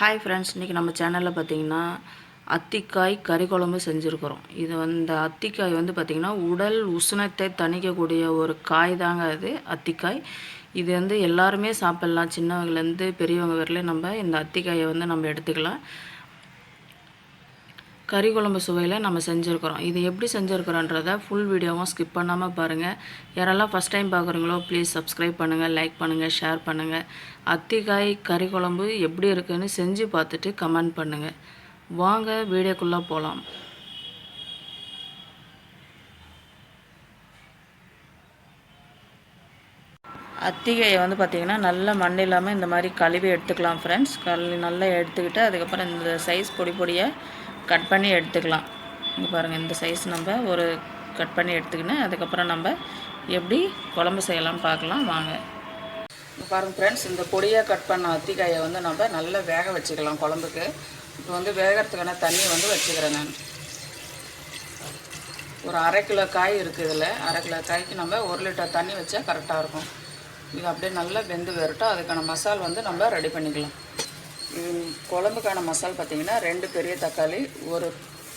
Hi friends இன்றைக்கி நம்ம சேனலில் பார்த்தீங்கன்னா அத்திக்காய் கறி குழம்பு செஞ்சுருக்குறோம். இது வந்து அத்திக்காய் வந்து பார்த்திங்கன்னா உடல் உஷ்ணத்தை தணிக்கக்கூடிய ஒரு காய் தாங்க அது அத்திக்காய். இது வந்து எல்லாருமே சாப்பிட்லாம். சின்னவங்கலேருந்து பெரியவங்க வரலையும் நம்ம இந்த அத்திக்காயை வந்து நம்ம எடுத்துக்கலாம். கறி குழம்பு சுவையில் நம்ம செஞ்சுருக்குறோம். இது எப்படி செஞ்சுருக்கிறோன்றத ஃபுல் வீடியோவும் ஸ்கிப் பண்ணாமல் பாருங்கள் யாரெல்லாம் ஃபஸ்ட் டைம் பார்க்குறீங்களோ ப்ளீஸ் சப்ஸ்கிரைப் பண்ணுங்கள் லைக் பண்ணுங்கள் ஷேர் பண்ணுங்கள் அத்திக்காய் கறி குழம்பு எப்படி இருக்குன்னு செஞ்சு பார்த்துட்டு கமெண்ட் பண்ணுங்கள் வாங்க வீடியோக்குள்ளே போகலாம் அத்திகையை வந்து பார்த்திங்கன்னா நல்ல மண் இல்லாமல் இந்த மாதிரி கழுவி எடுத்துக்கலாம் ஃப்ரெண்ட்ஸ் கல் நல்லா எடுத்துக்கிட்டு அதுக்கப்புறம் இந்த சைஸ் பொடி பொடியை கட் பண்ணி எடுத்துக்கலாம். இங்கே பாருங்கள் இந்த சைஸ் நம்ம ஒரு கட் பண்ணி எடுத்துக்கின்னு அதுக்கப்புறம் நம்ம எப்படி குழம்பு செய்யலாம்னு பார்க்கலாம். வாங்க. பாருங்கள் ஃப்ரெண்ட்ஸ் இந்த பொடியாக கட் பண்ண அத்திக்காயை வந்து நம்ம நல்லா வேக வச்சுக்கலாம் குழம்புக்கு. இப்போ வந்து வேகிறதுக்கான தண்ணி வந்து வச்சுக்கிறேன் நான். ஒரு அரை கிலோ காய் இருக்குது இதில். அரை கிலோ காய்க்கு நம்ம ஒரு லிட்டர் தண்ணி வச்சா கரெக்டாக இருக்கும். இது அப்படியே நல்லா வெந்து வரட்டும் அதுக்கான மசால் வந்து நம்ம ரெடி பண்ணிக்கலாம். குழம்புக்கான மசால் பார்த்திங்கன்னா ரெண்டு பெரிய தக்காளி ஒரு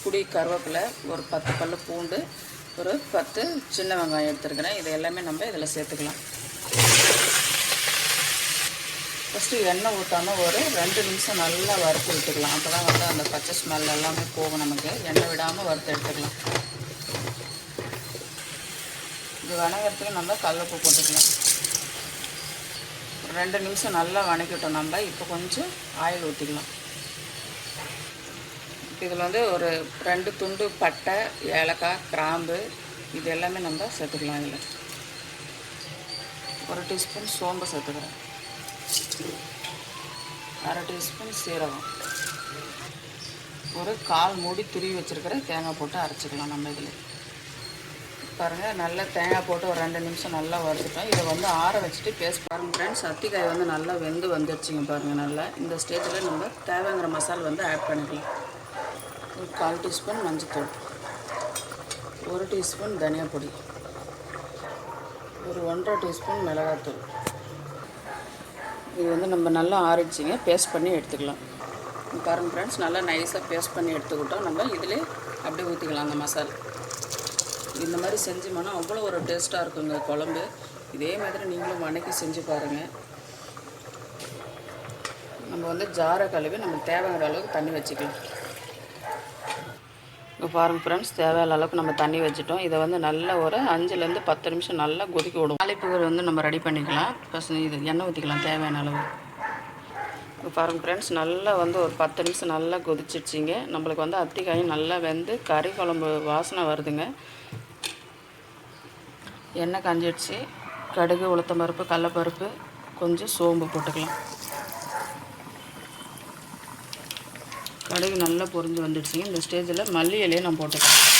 குடி கருவேப்பிலை ஒரு பத்து பல் பூண்டு ஒரு பத்து சின்ன வெங்காயம் எடுத்துருக்கிறேன். இது எல்லாமே நம்ம இதில் சேர்த்துக்கலாம். ஃபஸ்ட்டு எண்ணெய் ஊற்றாமல் ஒரு ரெண்டு நிமிஷம் நல்லா வறுத்து விட்டுக்கலாம். அப்போ தான் வந்து அந்த பச்சை ஸ்மெல் எல்லாமே போகும் நமக்கு. எண்ணெய் விடாமல் வறுத்து எடுத்துக்கலாம். இது வணங்கிறதுக்கு நம்ம கல்லப்பு போட்டுக்கலாம். ரெண்டு நிமிஷம் நல்லா வணக்கிட்டோம் நம்ம. இப்போ கொஞ்சம் ஆயில் ஊற்றிக்கலாம் இதில் வந்து ஒரு ரெண்டு துண்டு பட்டை ஏலக்காய் கிராம்பு இது எல்லாமே நம்ம சேர்த்துக்கலாம் இதில். ஒரு டீஸ்பூன் சோம்பு சேர்த்துக்கிறேன். அரை டீஸ்பூன் சீரகம். ஒரு கால் மூடி துருவி வச்சுருக்கிற தேங்காய் போட்டு அரைச்சிக்கலாம் நம்ம இதில். பாருங்கள் நல்லா தேங்காய் போட்டு ஒரு ரெண்டு நிமிஷம் நல்லா வறுத்துட்டோம். இதை வந்து ஆற வச்சுட்டு பேஸ்ட் பாருங்கள் ஃப்ரெண்ட்ஸ் அத்திக்காய் வந்து நல்லா வெந்து வந்துடுச்சுங்க பாருங்கள் நல்லா. இந்த ஸ்டேஜில் நம்ம தேவைங்கிற மசால் வந்து ஆட் பண்ணிக்கலாம். ஒரு கால் டீஸ்பூன் மஞ்சத்தூள் ஒரு டீஸ்பூன் தனியா பொடி ஒரு ஒன்றரை டீஸ்பூன் மிளகாத்தூள். இது வந்து நம்ம நல்லா ஆறிச்சிங்க பேஸ்ட் பண்ணி எடுத்துக்கலாம். பாருங்கள் ஃப்ரெண்ட்ஸ் நல்லா நைஸாக பேஸ்ட் பண்ணி எடுத்துக்கிட்டோம். நம்ம இதிலே அப்படியே ஊற்றிக்கலாம் அந்த மசாலா. இந்த மாதிரி செஞ்சோம்னா அவ்வளோ ஒரு டேஸ்ட்டாக இருக்குங்க குழம்பு. இதே மாதிரி நீங்களும் வணக்கி செஞ்சு பாருங்கள் நம்ம வந்து ஜாரை கழுவி நமக்கு தேவைங்கிற அளவுக்கு தண்ணி வச்சுக்கலாம். இப்போ பாருங்கள் ஃப்ரெண்ட்ஸ் தேவையான அளவுக்கு நம்ம தண்ணி வச்சுட்டோம். இதை வந்து நல்ல ஒரு அஞ்சுலேருந்து பத்து நிமிஷம் நல்லா கொதிக்க விடும். தாளிப்புகள் வந்து நம்ம ரெடி பண்ணிக்கலாம். ஃபஸ்ட் இது எண்ணெய் ஊற்றிக்கலாம் தேவையான அளவு. இப்போ பாருங்கள் ஃப்ரெண்ட்ஸ் நல்லா வந்து ஒரு பத்து நிமிஷம் நல்லா கொதிச்சிடுச்சிங்க நம்மளுக்கு வந்து அத்திக்காயும் நல்லா வெந்து கறி குழம்பு வாசனை வருதுங்க. எண்ணெய் காஞ்சிடுச்சு. கடுகு உளுத்தம் பருப்பு கடலப்பருப்பு கொஞ்சம் சோம்பு போட்டுக்கலாம். கடுகு நல்லா பொரிஞ்சு வந்துடுச்சுங்க இந்த ஸ்டேஜில் மல்லி இலையை நான் போட்டுக்கலாம்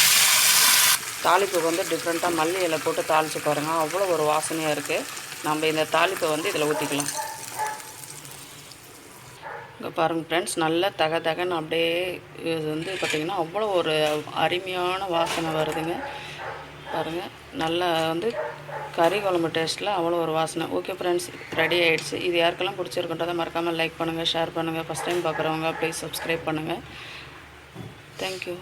தாளிப்புக்கு வந்து டிஃப்ரெண்ட்டாக மல்லி இலை போட்டு தாளித்து பாருங்கள் அவ்வளோ ஒரு வாசனையாக இருக்குது நம்ம இந்த தாளிப்பை வந்து இதில் ஊற்றிக்கலாம் இங்கே பாருங்கள் ஃப்ரெண்ட்ஸ் நல்லா தக தகன்னு அப்படியே இது வந்து பார்த்திங்கன்னா அவ்வளோ ஒரு அருமையான வாசனை வருதுங்க. பாருங்கள் நல்லா வந்து கறி குழம்பு டேஸ்ட்டில் அவ்வளோ ஒரு வாசனை. ஓகே ஃப்ரெண்ட்ஸ் ரெடி ஆகிடுச்சு இது யாருக்கெல்லாம் பிடிச்சிருக்குன்றதை மறக்காமல் லைக் பண்ணுங்கள் ஷேர் பண்ணுங்கள் ஃபஸ்ட் டைம் பார்க்குறவங்க ப்ளீஸ் சப்ஸ்கிரைப் பண்ணுங்கள் தேங்க்யூ